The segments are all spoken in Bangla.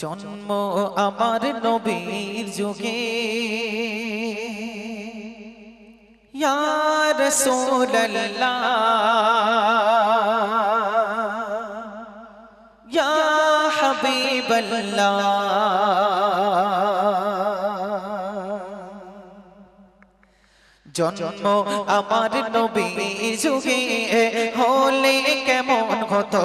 জন্ম আমার নবীর যুগে। ইয়ার সোল্লাহ ইয়া হাবিবাল্লাহ। জন্ম আমার নবীর যুগে হলে কেমন হতো?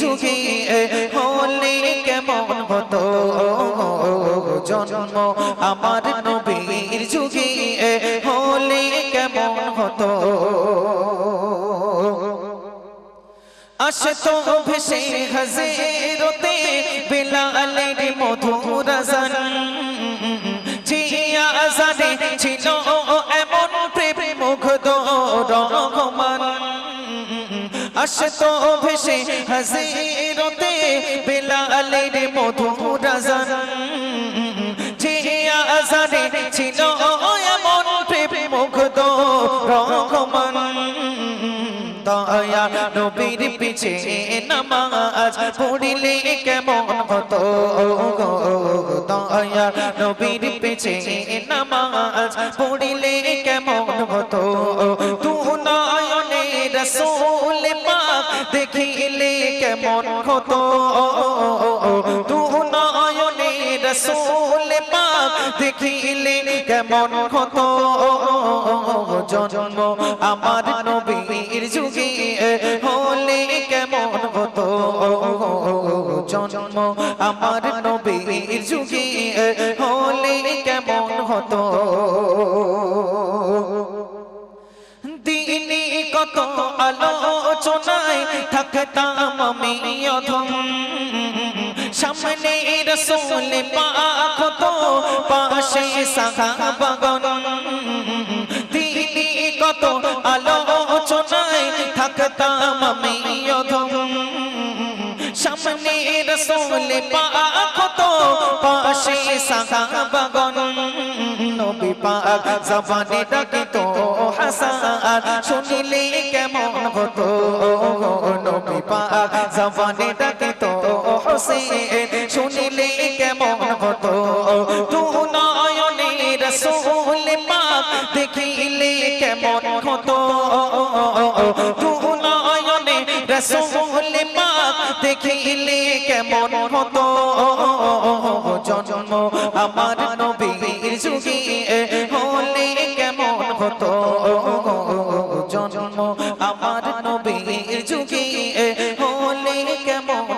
যুগে হলে কেমন হতো? জন্ম আমার নবীর যুগে হলে কেমন হতো? আসতো ভেসে হাজিরতে বেলালের মধুর আজান আসতো ভেসে হাজিরতে বেলালের মধুর আজান জিয়া আজানে ছিল এমন প্রেম মুগ্ধ রহমান। দয়া নবীর পিছে নামাজ পড়িলে কেমন হতো দয়া নবীর পিছে নামাজ পড়িলে কেমন হতো? তু নয়নে রসুল পাক দেখিলে কেমন হতো তু নয়নে রসুল পাক দেখিলে কেমন হতো জন্ম আমার নবীর যুগে হলে কেমন হতো? জন্ম আমার নবীর যুগে হলে কেমন হতো? আলোচনায় থাকতাম আমি অধম। সামনে রসুল পাক তো পাশে সাহাবাগন দিনে কত আলোচনায় থাকতাম আমি অধম। সামনে রসুল পাক তো পাশে সাহাবাগন নবী পাক জবানে ডাকে তো হাসান। শুনিলে কেমন হতো নবী পাক জবানে ডাকে তো হোসেন। শুনিলে কেমন হতো তু নয়নে রসুল পাক দেখিলে কেমন হতো তু নয়নে রসুল পাক দেখিলে কেমন হতো জন্ম আমার নবীর যুগে হলে কেমন হতো